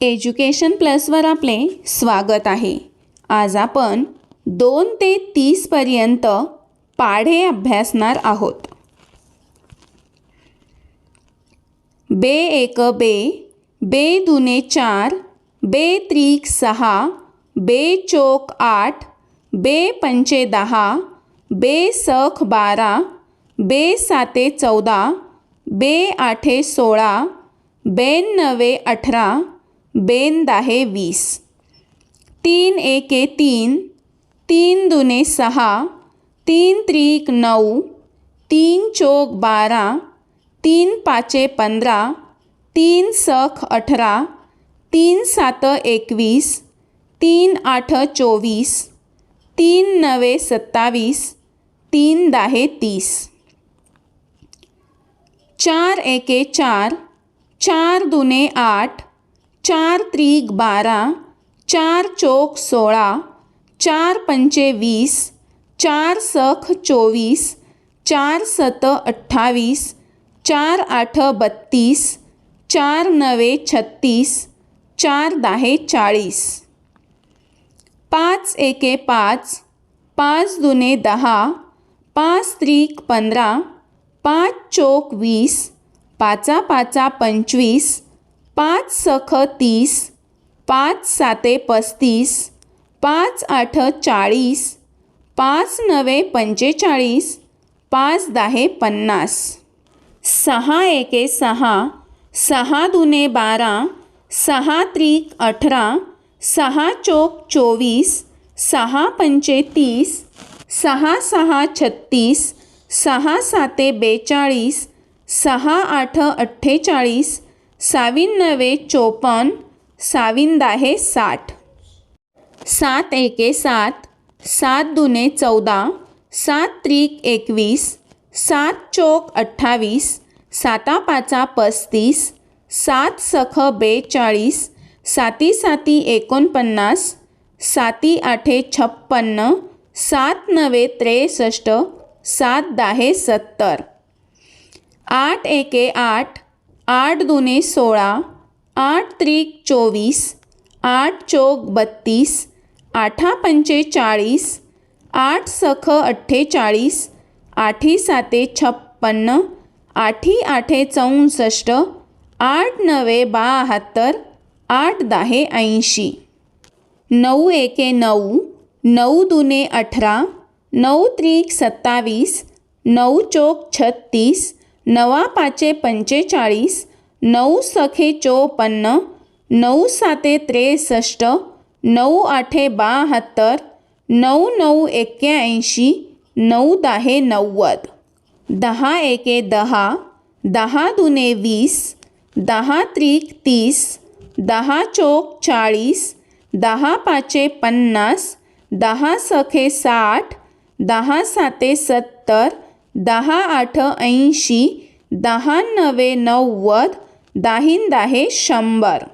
Education प्लसवर आपले स्वागत आहे. आज आपण दोन ते तीसपर्यंत पाढे अभ्यासणार आहोत. बे एक बे बे दुने चार बे त्रिक सहा बे चोक आठ बे पंचे दहा बे सख बारा बे साते चौदा बे आठे सोळा बेन नवे अठरा बेन दाहे वीस. तीन एके तीन तीन दुने सहा तीन त्रिक नऊ तीन चोक बारा तीन पाचे पंधरा तीन सख अठरा तीन सात एकवीस तीन आठ चोवीस तीन नवे सत्तावीस तीन दहे तीस. चार एके चार चार दुने आठ चार त्रिक बारा चार चोक सोळा चार पंचे वीस चार सख चोवीस चार सत अठ्ठावीस चार आठ बत्तीस चार नवे छत्तीस चार दहे चाळीस. पाच एके पाच पाच दुने दहा पाच त्रिक पंधरा पाच चोक वीस पाचा पाचा पंचवीस पाच सख तीस पाच साते पस्तीस पाच आठ चाळीस पाच नवे पंचेचाळीस पाच दहे पन्नास. सहा एके सहा सहा दुने बारा सहा त्रिक अठरा सहा चोक चोवीस सहा पंचे तीस सहा सहा छत्तीस सहा साते बेचाळीस सहा आठ अठ्ठेचाळीस सावीन नवे चोपन्न सावीन दाहे साठ. सात एके सात सात दुने चौदा सात त्रिक एकवीस सात चोक अठ्ठावीस साता पाचा पस्तीस सात सख बेचाळीस साती साती एकोणपन्नास साती आठे छप्पन्न सात नवे त्रेसष्ट सात दाहे सत्तर. आठ एके आठ आठ दुने सोळा आठ त्रिक चोवीस आठ चोक बत्तीस आठा पंचेचाळीस आठ सख अठ्ठेचाळीस आठी साते छप्पन्न आठी आठे चौसष्ट आठ नवे बहात्तर आठ दहे ऐंशी नऊ एके नऊ नऊ दुने अठरा नऊ त्रिक सत्तावीस नऊ चोक छत्तीस नवा पाचे पंचेचाळीस नऊ सखे चोपन्न नऊ साते त्रेसष्ट नऊ आठे बहात्तर नऊ नऊ एक्क्याऐंशी नऊ दहा नव्वद दहा एके दहा दहा दुने वीस दहा त्रिक तीस दहा चोक चाळीस दहा पाचे पन्नास दहा सखे साठ दहा साते सत्तर दहा आठ ऐंशी दहा नवे नव्वद दाहीन दाहे शंभर.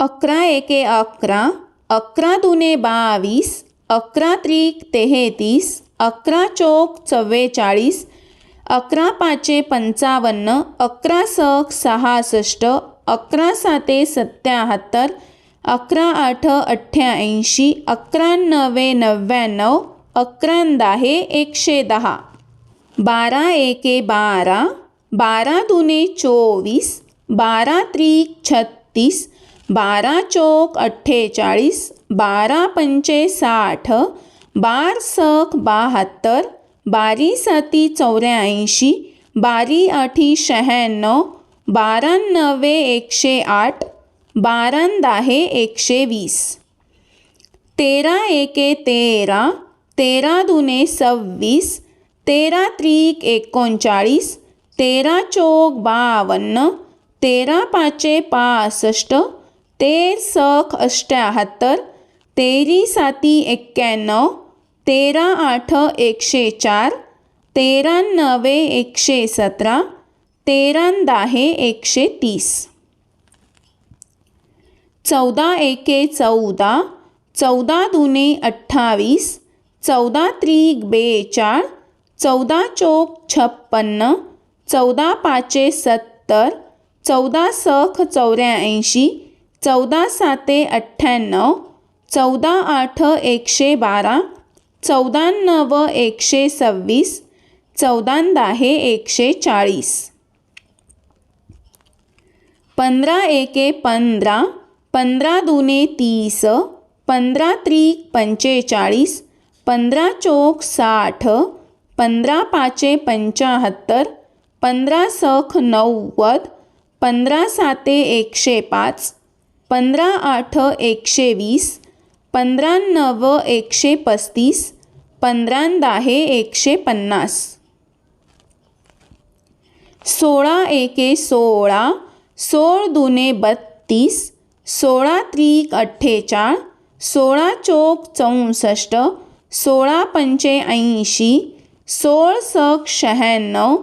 अकरा एके अकरा अकरा दुने बावीस अकरा त्रिक तेहेतीस अकरा चोक चव्वेचाळीस अकरा पाचे पंचावन्न अकरा सक सहासष्ट अकरा साते सत्याहत्तर अकरा आठ अठ्ठ्याऐंशी अकरा नवे नव्याण्णव अकरा दाहे एकशे दहा. बारा एके बारा बारा दुने चोवीस बारा त्रिक छत्तीस बारा चोक अठ्ठेचाळीस बारा पंचे साठ बार सख बहात्तर बारी साती चौऱ्याऐंशी बारी आठी शहाण्णव बारा नवे एकशे आठ बारा दाहे एकशे वीस. तेरा एके तेरा तेरा दुने सव्वीस तेरा त्रिक एकोणचाळीस तेरा चोक बावन्न तेरा पाचे पासष्ट तेर सख अष्ट्याहत्तर तेरी साती एक्क्याण्णव तेरा आठ एकशे चार तेरा नवे एकशे सतरा तेरा दहा एकशे तीस. चौदा एके चौदा चौदा दुने अठ्ठावीस चौदा त्रिक बेचाळ चौदा चोक छप्पन्न चौदा पाचे सत्तर चौदा सख चौऱ्याऐंशी चौदा साते अठ्ठ्याण्णव चौदा आठ एकशे बारा चौदा नव एकशे सव्वीस चौदा दहा एकशे चाळीस. पंधरा एके पंधरा पंधरा दुने तीस पंधरा त्रिक पंचेचाळीस पंधरा चोक साठ पंधरा पाचे पंचाहत्तर पंधरा सख नव्वद पंधरा साते एकशे पाच पंधरा आठ एकशे वीस पंधरा नव एकशे पस्तीस पंधरा दहा एकशे पन्नास. सोळा एके सोळा सोळ दुने बत्तीस सोळा त्रिक अठ्ठेचाळ सोळा चोक चौसष्ट सोळा पंचे ऐंशी सोळ सक शहाण्णव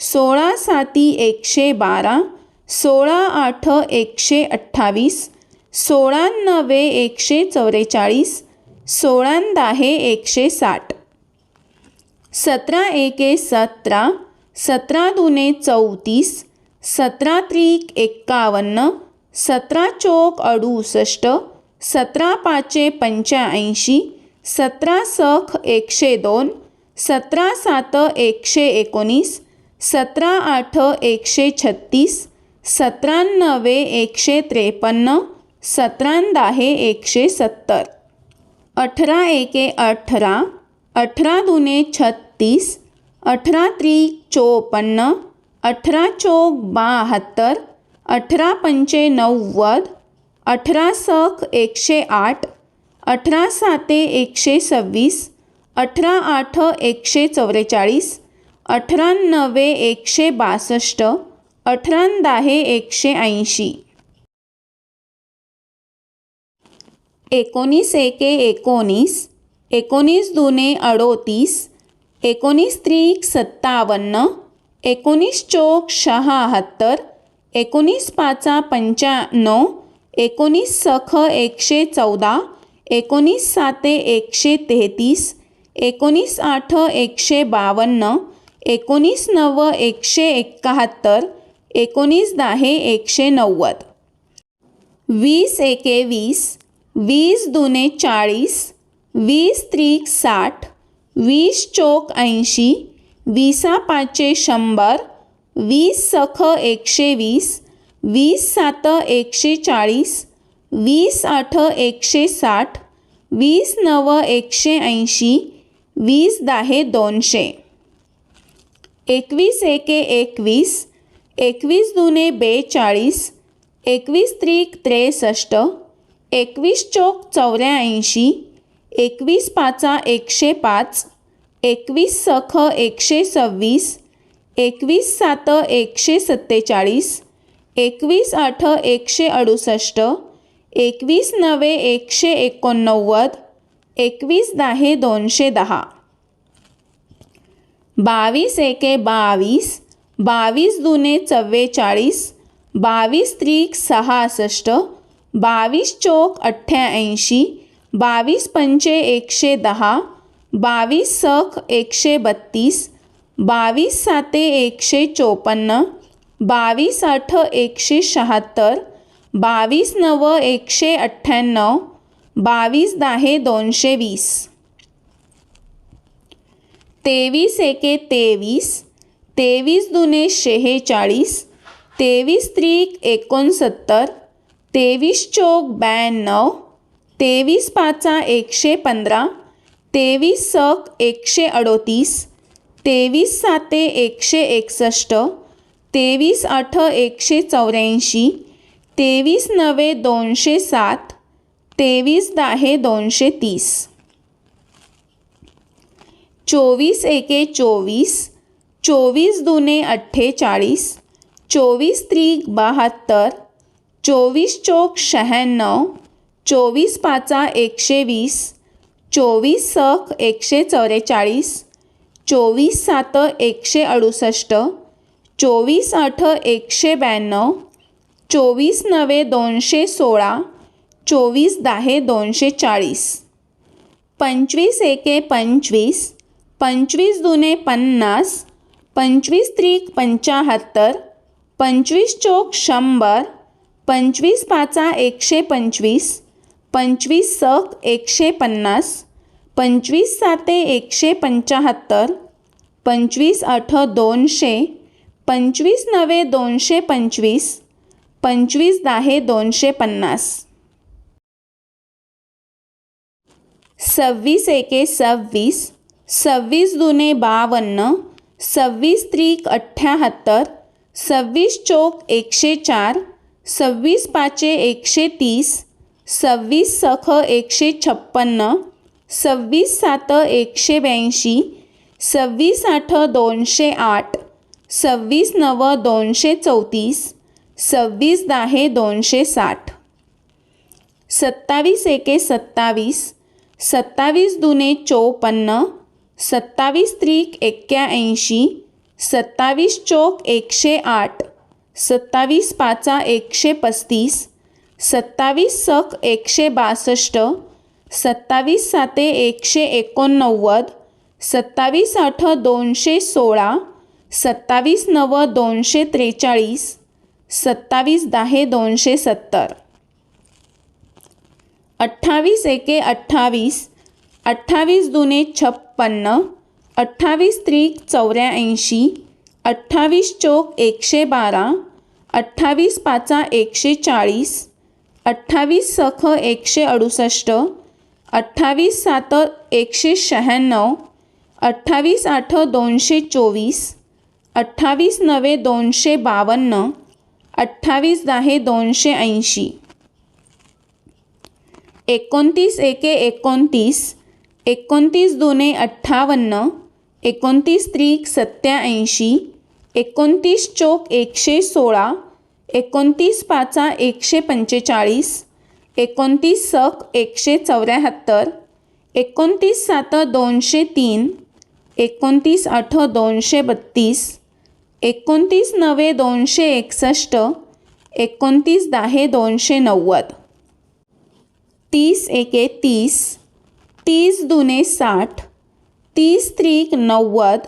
सोळा साती एकशे बारा सोळा आठ एकशे अठ्ठावीस सोळा नवे एकशे चौवेचाळीस सोळा दहा एकशे साठ. सतरा एके सतरा सतरा दुने चौतीस सतरा त्रिक एक्कावन्न सतरा चोक अडुसष्ट सतरा पाचे पंच्याऐंशी सतरा सख एकशे दोन सतरा सात एकशे एकोणीस सतरा आठ एकशे छत्तीस सतरानवे एकशे त्रेपन्न सतरा दहा एकशे सत्तर. अठरा एके अठरा अठरा दुने छत्तीस अठरा त्रि चोपन्न अठरा चोक बहात्तर अठरा पंचे नव्वद अठरा सख एकशे आठ अठरा साते एकशे सव्वीस अठरा आठ एकशे चौवेचाळीस अठरा नवे एकशे बासष्ट अठरा दहा एकशे ऐंशी. एकोणीस एके एकोणीस एकोणीस दुने अडोतीस एकोणीस त्रिक सत्तावन्न एकोणीस चोक शहात्तर एकोणीस पाचा पंच्याण्णव एकोणीस सख एकशे चौदा एकोणीस साते एकशे तेहतीस एकोणीस आठ एकशे बावन्न एकोणीस नव एकशे एकाहत्तर एकोणीस दहा एकशे नव्वद. वीस एके वीस वीस दुने चाळीस वीस त्रिक साठ वीस चोक ऐंशी वीसा पाचे शंभर वीस सख एकशे वीस वीस सात एकशे चाळीस वीस आठ एकशे साठ वीस नव एकशे ऐंशी वीस दहा दोनशे. एकवीस एके एकवीस एकवीस दुने बेचाळीस एकवीस त्रिक त्रेसष्ट एकवीस चोक चौऱ्याऐंशी एकवीस पाचा एकशे पाच एकवीस सख एकशे सव्वीस एकवीस सात एकशे सत्तेचाळीस एकवीस आठ एकशे अडुसष्ट एकवीस नवे एकशे एकोणनव्वद एकवीस दहा दोनशे दहा. बावीस एके बावीस बावीस दुने चव्वेचाळीस बावीस त्रिक सहासष्ट बावीस चोक अठ्ठ्याऐंशी बावीस पंचे एकशे दहा बावीस सख एकशे बत्तीस बावीस साते एकशे चोपन्न बावीस आठ एकशे शहात्तर बावीस नव एकशे अठ्ठ्याण्णव बावीस दहा दोनशे वीस. तेवीस एके तेवीस तेवीस दुने शेहेचाळीस तेवीस त्रिक एकोणसत्तर तेवीस चोक ब्याण्णव तेवीस पाचा एकशे पंधरा तेवीस सक एकशे अडोतीस तेवीस साते एकशे एकसष्ट तेवीस आठ एकशे चौऱ्याऐंशी तेवीस नवे दोनशे सात तेवीस दहा दोनशे तीस. चोवीस एके चोवीस चोवीस दुने अठ्ठेचाळीस चोवीस त्रिक बहात्तर चोवीस चोक शहाण्णव चोवीस पाचा एकशे वीस चोवीस सख एकशे चौवेचाळीस चोवीस सात एकशे अडुसष्ट चोवीस आठ एकशे ब्याण्णव चोवीस नवे दोनशे सोळा चोवीस दहा दोनशे चाळीस पंचवीस एके पंचवीस पंचवीस दुने पन्नास पंचवीस त्रिक पंचाहत्तर पंचवीस चोक शंभर पंचवीस पाचा एकशे पंचवीस पंचवीस सक एकशे पन्नास पंचवीस साते एकशे पंचाहत्तर पंचवीस आठ दोनशे पंचवीस नवे दोनशे पंचवीस पंचवीस दहा दोनशे पन्नास. सव्वीस एके सव्वीस सव्वीस दुने बावन्न सव्वीस त्रिक अठ्ठ्याहत्तर सव्वीस चोक एकशे चार सव्वीस पाचे एकशे तीस सव्वीस सख एकशे छप्पन्न सव्वीस सात एकशे ब्याऐंशी सव्वीस आठ दोनशे आठ सव्वीस नव दोनशे चौतीस सव्वीस दहा दोनशे साठ. सत्तावीस एके सत्तावीस सत्तावीस दुने चोपन्न सत्तावीस त्रिक एक्क्याऐंशी सत्तावीस चोक एकशे आठ सत्तावीस पाचा एकशे पस्तीस सत्तावीस सक एकशे बासष्ट सत्तावीस साते एकशे एकोणनव्वद सत्तावीस आठ दोनशे सोळा सत्तावीस नव दोनशे त्रेचाळीस सत्तावीस दहा दोनशे सत्तर. अठ्ठावीस एके अठ्ठावीस अठ्ठावीस दुने छप्पन्न अठ्ठावीस त्रिक चौऱ्याऐंशी अठ्ठावीस चोक एकशे बारा अठ्ठावीस पाचा एकशे चाळीस अठ्ठावीस सख एकशे अडुसष्ट अठ्ठावीस सात एकशे शहाण्णव अठ्ठावीस आठ दोनशे चोवीस अठ्ठावीस नवे दोनशे बावन्न अठ्ठावीस दहा दोनशे ऐंशी. एकोणतीस एके एकोणतीस एकोणतीस दोने अठ्ठावन्न एकोणतीस त्रिक सत्याऐंशी एकोणतीस चोक एकशे सोळा एकोणतीस पाचा एकशे पंचेचाळीस एकोणतीस सक एकशे चौऱ्याहत्तर एकोणतीस सात दोनशे तीन एकोणतीस आठ दोनशे बत्तीस एकोणतीस नवे दोनशे एकसष्ट एकोणतीस दहा दोनशे नव्वद तीस एके तीस तीस दुने साठ तीस त्रिक नव्वद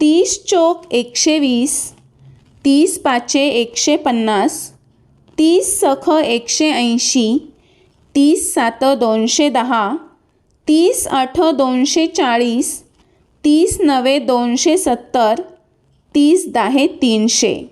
तीस चोक एकशे वीस तीस पाचे एकशे पन्नास तीस सख एकशे ऐंशी तीस सात दोनशे दहा तीस आठ दोनशे चाळीस तीस नवे दोनशे सत्तर तीस दहा तीनशे.